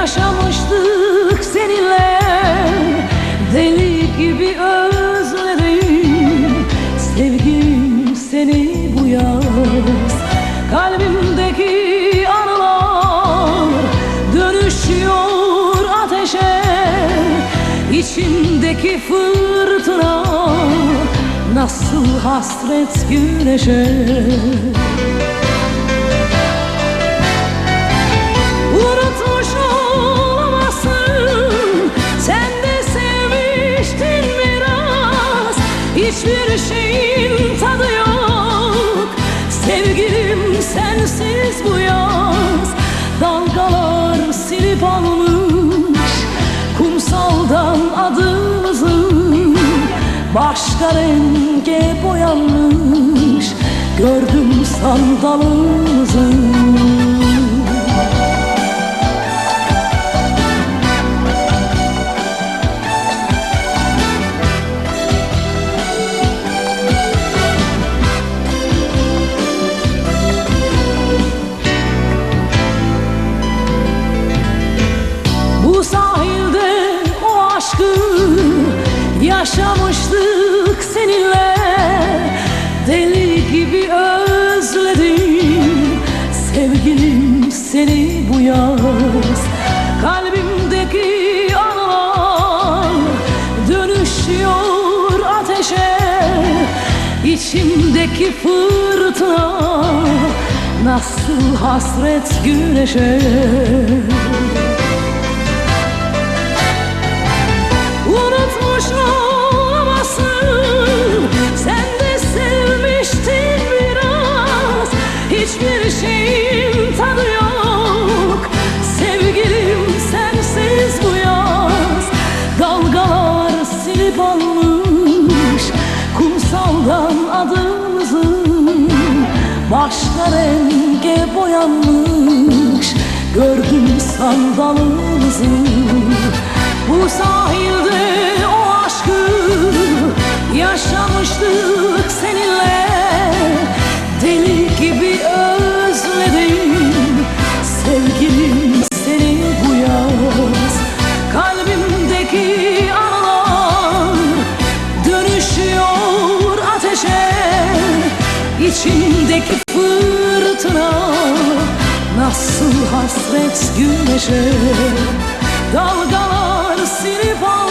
yaşamıştık seninle. Deli gibi özledim. Sevgilim seni bu yaz. Kalbimdeki anılar Dönüşüyor ateşe. İçimdeki fırtına Nasıl hasret güneşe Hiçbir şeyin tadı yok. Sevgilim sensiz bu yaz. Dalgalar silip almış Kumsaldan adımızı Başka renge boyanmış Gördüm sandalımızı yaşamıştık seninle. Deli gibi özledim sevgilim seni bu yaz. Kalbimdeki anılar dönüşüyor ateşe. İçimdeki fırtına nasıl hasret güneşe Hiçbir şeyin tadı yok. Sevgilim sensiz bu yaz. Dalgalar silip almış Kumsaldan adımızı Başka renge boyanmış Gördüm sandalımızı Ateşe İçimdeki fırtına. Nasıl hasret güneşe Dalgalar silip almış